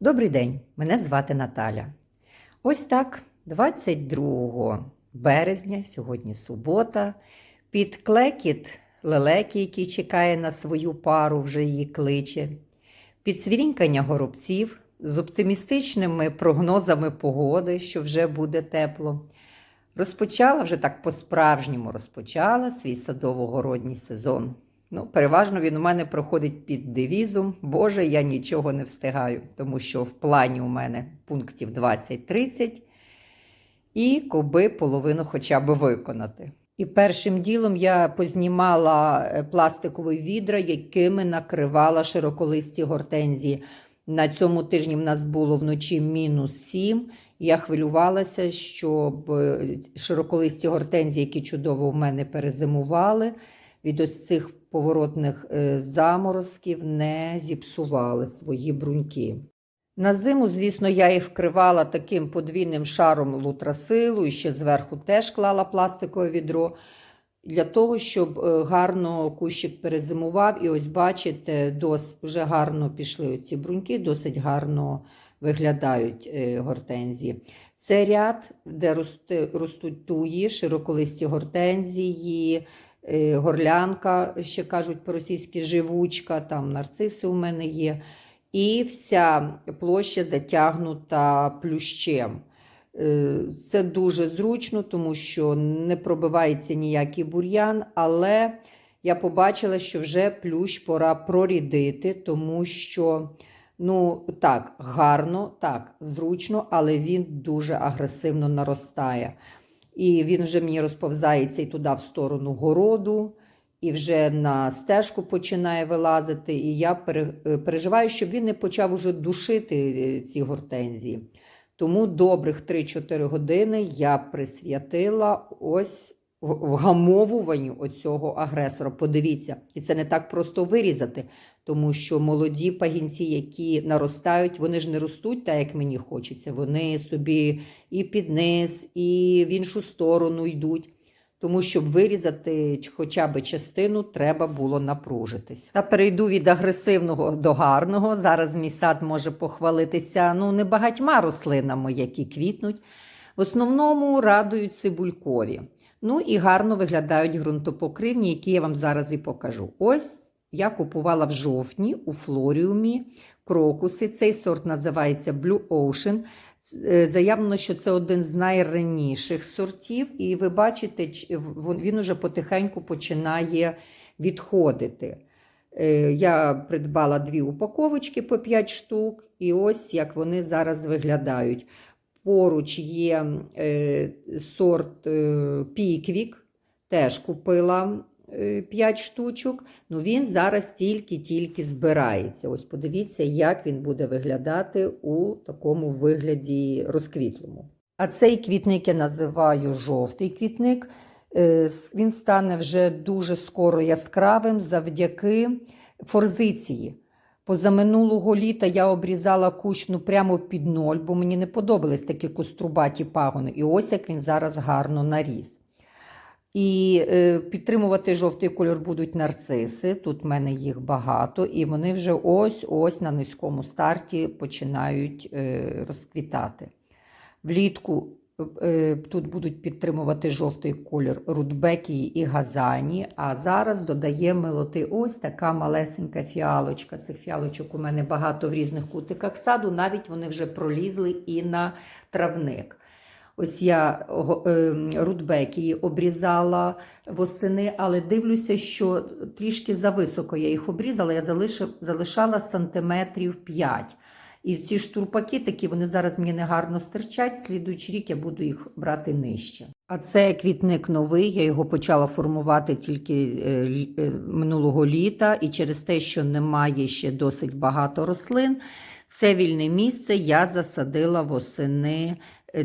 Добрий день, мене звати Наталя. Ось так, 22 березня, сьогодні субота, під клекіт лелеки, який чекає на свою пару, вже її кличе, під свірінькання горобців з оптимістичними прогнозами погоди, що вже буде тепло. Розпочала вже так по-справжньому розпочала свій садово-городній сезон. Ну, переважно він у мене проходить під девізом Боже, я нічого не встигаю, тому що в плані у мене пунктів 20-30 і коби половину хоча б виконати. І першим ділом я познімала е, пластикові відра, якими накривала широколисті гортензії. На цьому тижні в нас було вночі мінус 7. Я хвилювалася, щоб е, широколисті гортензії, які чудово в мене перезимували, від ось цих поворотних е, заморозків не зіпсували свої бруньки. На зиму, звісно, я їх вкривала таким подвійним шаром лутрасилу і ще зверху теж клала пластикове відро для того, щоб е, гарно кущик перезимував. І ось, бачите, дос, вже гарно пішли ці бруньки, досить гарно виглядають е, гортензії. Це ряд, де ростуть туї, широколисті гортензії, горлянка, ще кажуть по-російськи живучка, там нарциси у мене є. І вся площа затягнута плющем. Е, Це дуже зручно, тому що не пробивається ніякий бур'ян, але я побачила, що вже плющ пора прорідити, тому що, ну, так, гарно, так, зручно, але він дуже агресивно наростає. І він вже мені розповзається і туди в сторону городу, і вже на стежку починає вилазити. І я е, переживаю, щоб він не почав уже душити е, ці гортензії. Тому добрих 3-4 години я присвятила ось вгамовуванню оцього агресора. Подивіться, і це не так просто вирізати, тому що молоді пагінці, які наростають, вони ж не ростуть так, як мені хочеться. Вони собі і під низ, і в іншу сторону йдуть. Тому щоб вирізати хоча б частину, треба було напружитись. Та перейду від агресивного до гарного. Зараз мій сад може похвалитися ну не багатьма рослинами, які квітнуть. В основному радують цибулькові. Ну і гарно виглядають ґрунтопокривні, які я вам зараз і покажу. Ось я купувала в жовтні у флоріумі крокуси. Цей сорт називається Blue Ocean. Е, Заявлено, що це один з найранніших сортів, і ви бачите, він уже потихеньку починає відходити. Е, Я придбала дві упаковочки по 5 штук, і ось як вони зараз виглядають. Поруч є е, сорт Піквік, теж купила 5 штучок. Ну він зараз тільки-тільки збирається. Ось подивіться, як він буде виглядати у такому вигляді розквітлому. А цей квітник я називаю жовтий квітник. Е, Він стане вже дуже скоро яскравим завдяки форзиції. Позаминулого літа я обрізала кущ ну, прямо під ноль, бо мені не подобались такі кострубаті пагони. І ось як він зараз гарно наріс. І е, підтримувати жовтий кольор будуть нарциси. Тут в мене їх багато, і вони вже ось-ось на низькому старті починають е, розквітати. Влітку е, тут будуть підтримувати жовтий колір рудбекії і газані. А зараз додає милоти ось така малесенька фіалочка. Цих фіалочок у мене багато в різних кутиках саду, навіть вони вже пролізли і на травник. Ось я го- е, рудбекії обрізала восени, але дивлюся, що трішки зависоко я їх обрізала, я залишала сантиметрів 5. І ці штурпаки такі, вони зараз мені негарно стирчать, слідуючий рік я буду їх брати нижче. А це квітник новий, я його почала формувати тільки е, е, минулого літа, і через те, що немає ще досить багато рослин, все вільне місце я засадила восени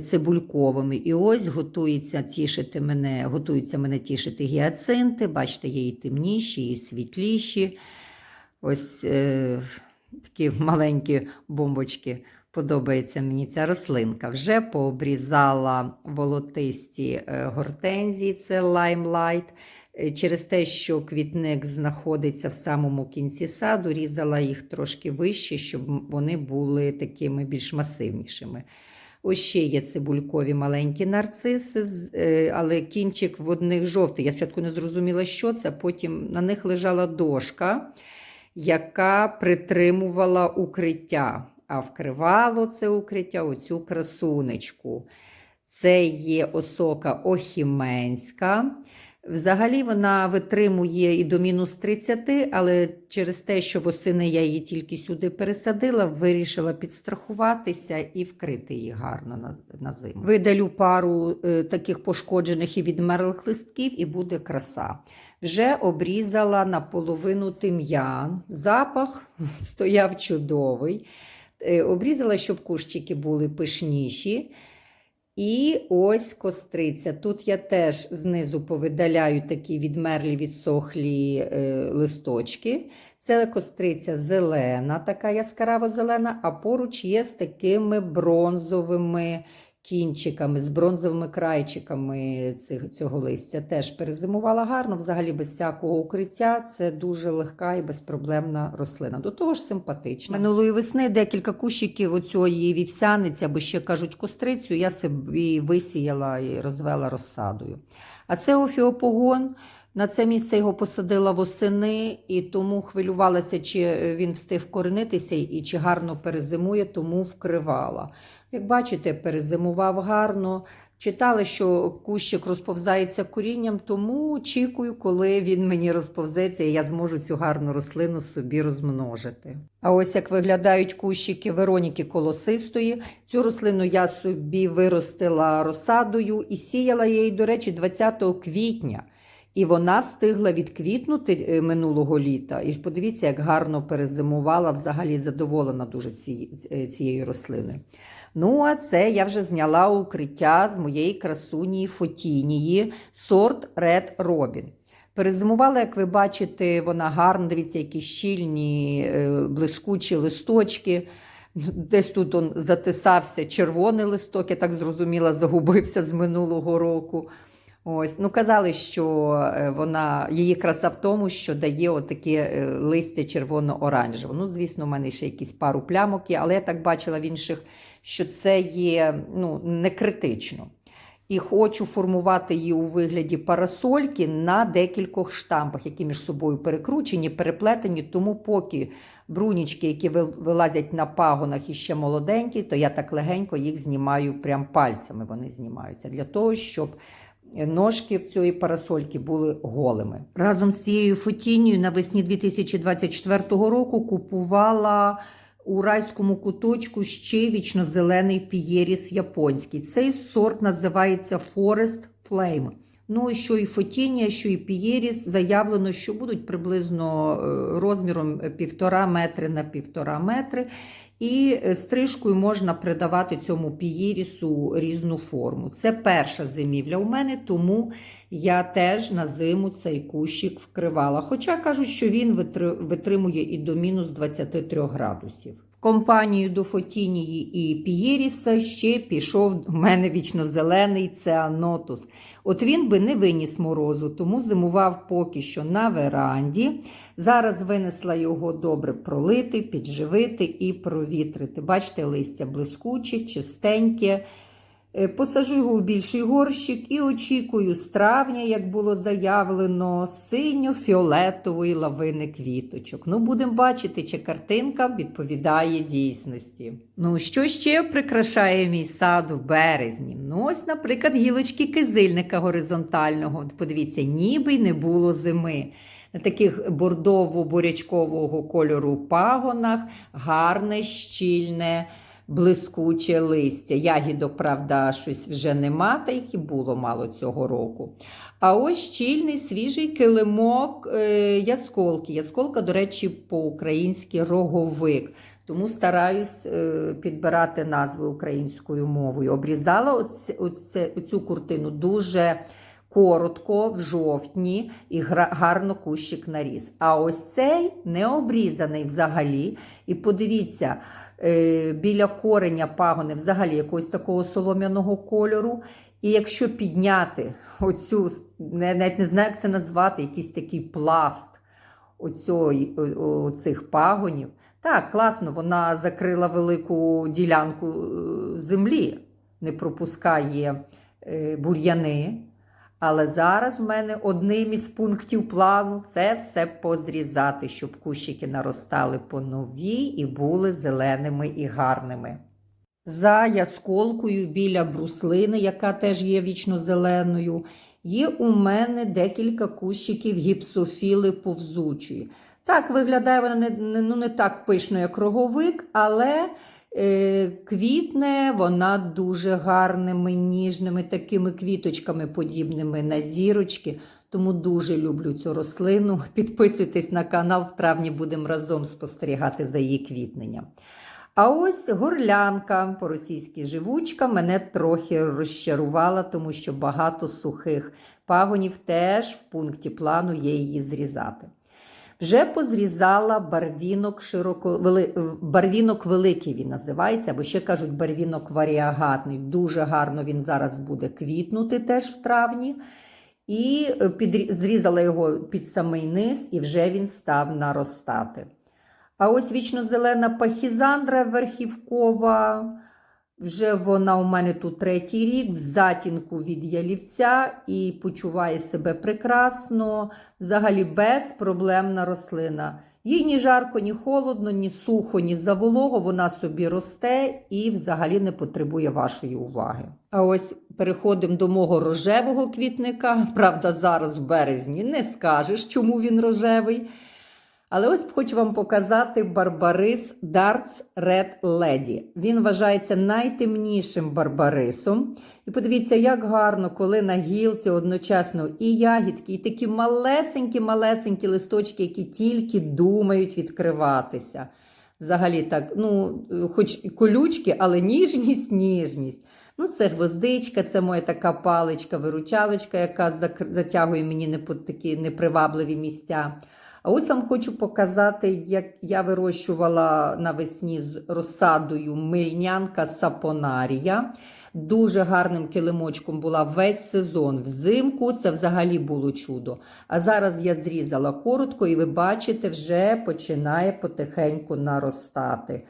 цибульковими. І ось готується тішити мене, готуються мене тішити гіацинти. Бачите, є і темніші, і світліші. Ось е, такі маленькі бомбочки. Подобається мені ця рослинка. Вже пообрізала волотисті е, гортензії, це лаймлайт. Е, Через те, що квітник знаходиться в самому кінці саду, різала їх трошки вище, щоб вони були такими більш масивнішими. Ось ще є цибулькові маленькі нарциси, е, але кінчик в одних жовтий. Я спочатку не зрозуміла, що це, потім на них лежала дошка, яка притримувала укриття, а вкривало це укриття оцю красунечку. Це є осока охіменська. Взагалі вона витримує і до мінус 30, але через те, що восени я її тільки сюди пересадила, вирішила підстрахуватися і вкрити її гарно на, на зиму. Видалю пару е, таких пошкоджених і відмерлих листків, і буде краса. Вже обрізала наполовину тим'ян. Запах стояв чудовий. Е, Обрізала, щоб кущики були пишніші. І ось костриця. Тут я теж знизу повидаляю такі відмерлі відсохлі е, листочки. Це костриця зелена, така яскраво зелена, а поруч є з такими бронзовими кінчиками, з бронзовими крайчиками цих, цього листя. Теж перезимувала гарно, взагалі без всякого укриття. Це дуже легка і безпроблемна рослина. До того ж симпатична. Минулої весни декілька кущиків оцієї вівсяниці, або ще кажуть кострицю, я собі висіяла і розвела розсадою. А це офіопогон. На це місце його посадила восени, і тому хвилювалася, чи він встиг коренитися і чи гарно перезимує, тому вкривала. Як бачите, перезимував гарно. Читали, що кущик розповзається корінням, тому очікую, коли він мені розповзеться, і я зможу цю гарну рослину собі розмножити. А ось як виглядають кущики Вероніки Колосистої. Цю рослину я собі виростила розсадою і сіяла її, до речі, 20 квітня. І вона встигла відквітнути е, минулого літа. І подивіться, як гарно перезимувала, взагалі задоволена дуже е, цією рослиною. Ну, а це я вже зняла укриття з моєї красуні Фотінії, сорт Red Robin. Перезимувала, як ви бачите, вона гарна. Дивіться, які щільні, е, блискучі листочки. Десь тут он затисався червоний листок, я так зрозуміла, загубився з минулого року. Ось, ну казали, що е, вона її краса в тому, що дає отаке е, листя червоно-оранжеве. Ну, звісно, в мене ще якісь пару плямок є, але я так бачила в інших, що це є ну, не критично. І хочу формувати її у вигляді парасольки на декількох штампах, які між собою перекручені, переплетені. Тому поки брунічки, які вилазять на пагонах і ще молоденькі, то я так легенько їх знімаю прям пальцями. Вони знімаються для того, щоб ножки в цієї парасольки були голими. Разом з цією фотінію навесні 2024 року купувала у райському куточку ще вічно-зелений пієріс японський. Цей сорт називається Forest Flame. Ну і що і фотінія, що і пієріс заявлено, що будуть приблизно е, розміром півтора метри на півтора метри. І е, стрижкою можна придавати цьому пієрісу різну форму. Це перша зимівля у мене, тому я теж на зиму цей кущик вкривала. Хоча кажуть, що він витримує і до мінус 23 градусів. В компанію до Фотінії і Пієріса ще пішов у мене вічно зелений цианотус. От він би не виніс морозу, тому зимував поки що на веранді. Зараз винесла його добре пролити, підживити і провітрити. Бачите, листя блискуче, чистеньке. Е, Посажу його у більший горщик і очікую з травня, як було заявлено, синьо-фіолетової лавини квіточок. Ну, будемо бачити, чи картинка відповідає дійсності. Ну, що ще прикрашає мій сад в березні? Ну, ось, наприклад, гілочки кизильника горизонтального. Подивіться, ніби й не було зими. На таких бордово-бурячкового кольору пагонах гарне, щільне блискуче листя. Ягідок, правда, щось вже нема, та їх і було мало цього року. А ось щільний свіжий килимок е, ясколки. Ясколка, до речі, по-українськи роговик. Тому стараюсь е, підбирати назви українською мовою. Обрізала оце, оце, оцю куртину дуже коротко, в жовтні, і гарно кущик наріс. А ось цей не обрізаний взагалі. І подивіться, біля кореня пагони взагалі якогось такого солом'яного кольору. І якщо підняти оцю, навіть не знаю, як це назвати, якийсь такий пласт цих пагонів, так, класно, вона закрила велику ділянку е, землі, не пропускає е, бур'яни. Але зараз у мене одним із пунктів плану це все позрізати, щоб кущики наростали по новій і були зеленими і гарними. За ясколкою біля бруслини, яка теж є вічно зеленою, є у мене декілька кущиків гіпсофіли повзучої. Так, виглядає вона не, ну, не так пишно, як роговик, але квітне вона дуже гарними, ніжними такими квіточками, подібними на зірочки. Тому дуже люблю цю рослину. Підписуйтесь на канал, в травні будемо разом спостерігати за її квітненням. А ось горлянка по-російськи живучка мене трохи розчарувала, тому що багато сухих пагонів теж в пункті плану є її зрізати. Вже позрізала барвінок широко, вели, барвінок великий він називається, або ще кажуть барвінок варіагатний. Дуже гарно він зараз буде квітнути теж в травні. І е, підрі- зрізала його під самий низ, і вже він став наростати. А ось вічно-зелена пахізандра верхівкова. Вже вона у мене тут третій рік, в затінку від ялівця і почуває себе прекрасно, взагалі безпроблемна рослина. Їй ні жарко, ні холодно, ні сухо, ні заволого, вона собі росте і взагалі не потребує вашої уваги. А ось переходимо до мого рожевого квітника. Правда, зараз в березні не скажеш, чому він рожевий. Але ось хочу вам показати барбарис Darts Red Lady. Він вважається найтемнішим барбарисом. І подивіться, як гарно, коли на гілці одночасно і ягідки, і такі малесенькі-малесенькі листочки, які тільки думають відкриватися. Взагалі так, ну, хоч і колючки, але ніжність, ніжність. Ну, це гвоздичка, це моя така паличка, виручалочка, яка затягує мені не такі непривабливі місця. А ось вам хочу показати, як я вирощувала навесні з розсадою мильнянка сапонарія. Дуже гарним килимочком була весь сезон. Взимку це взагалі було чудо. А зараз я зрізала коротко, і ви бачите, вже починає потихеньку наростати.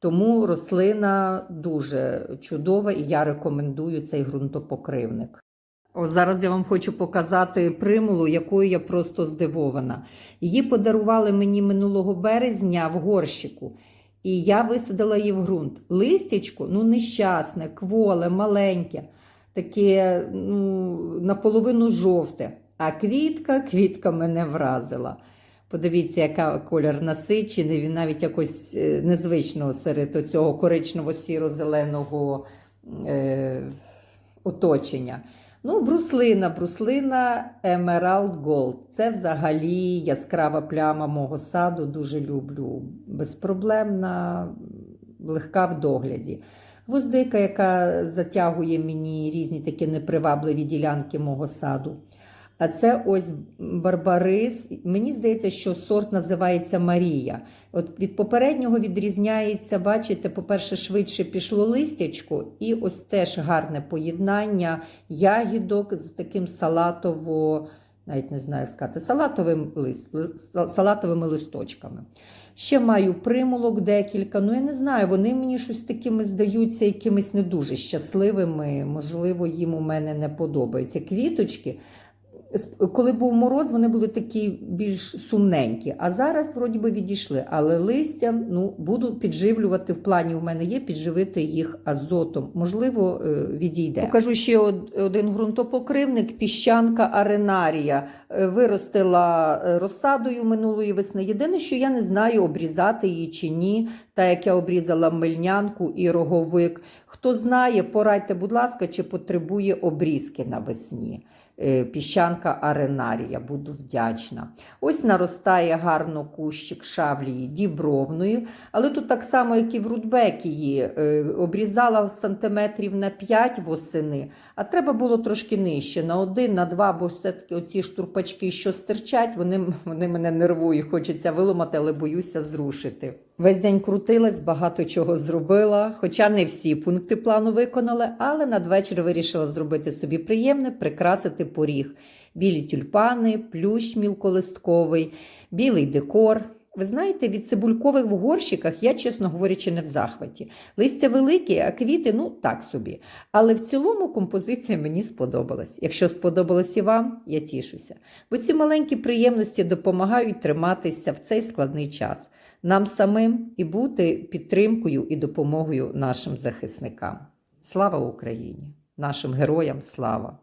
Тому рослина дуже чудова і я рекомендую цей ґрунтопокривник. О, зараз я вам хочу показати примулу, якою я просто здивована. Її подарували мені минулого березня в горщику, і я висадила її в ґрунт. Листячко, ну нещасне, кволе, маленьке, таке ну, наполовину жовте. А квітка, квітка мене вразила. Подивіться, яка колір насичений, він навіть якось е, незвично серед цього коричнево-сіро-зеленого е, оточення. Ну, бруслина, бруслина Emerald Gold. Це взагалі яскрава пляма мого саду. Дуже люблю. Безпроблемна, легка в догляді. Гвоздика, яка затягує мені різні такі непривабливі ділянки мого саду. А це ось барбарис. Мені здається, що сорт називається Марія. От від попереднього відрізняється, бачите, по-перше, швидше пішло листячко, і ось теж гарне поєднання ягідок з таким салатово, навіть не знаю, як сказати, салатовим лист, салатовими листочками. Ще маю примулок декілька. Ну, я не знаю, вони мені щось такими здаються якимись не дуже щасливими. Можливо, їм у мене не подобаються. Квіточки. Коли був мороз, вони були такі більш сумненькі. А зараз, вроді би, відійшли. Але листя ну, буду підживлювати. В плані у мене є підживити їх азотом. Можливо, е, відійде. Покажу ще один ґрунтопокривник піщанка аренарія. Е, Виростила е, розсадою минулої весни. Єдине, що я не знаю, обрізати її чи ні, та як я обрізала мельнянку і роговик. Хто знає, порадьте, будь ласка, чи потребує обрізки навесні. Е, Піщанка аренарія, буду вдячна. Ось наростає гарно кущик шавлії дібровної, але тут так само, як і в рудбекії, е, обрізала сантиметрів на 5 восени, а треба було трошки нижче, на один, на два, бо все-таки оці штурпачки, що стирчать, вони, вони мене нервують, хочеться виламати, але боюся зрушити. Весь день крутилась, багато чого зробила, хоча не всі пункти плану виконали, але надвечір вирішила зробити собі приємне, прикрасити поріг. Білі тюльпани, плющ мілколистковий, білий декор. Ви знаєте, від цибулькових в горщиках я, чесно говорячи, не в захваті. Листя великі, а квіти, ну так собі. Але в цілому композиція мені сподобалась. Якщо сподобалось і вам, я тішуся. Бо ці маленькі приємності допомагають триматися в цей складний час нам самим і бути підтримкою і допомогою нашим захисникам. Слава Україні! Нашим героям слава!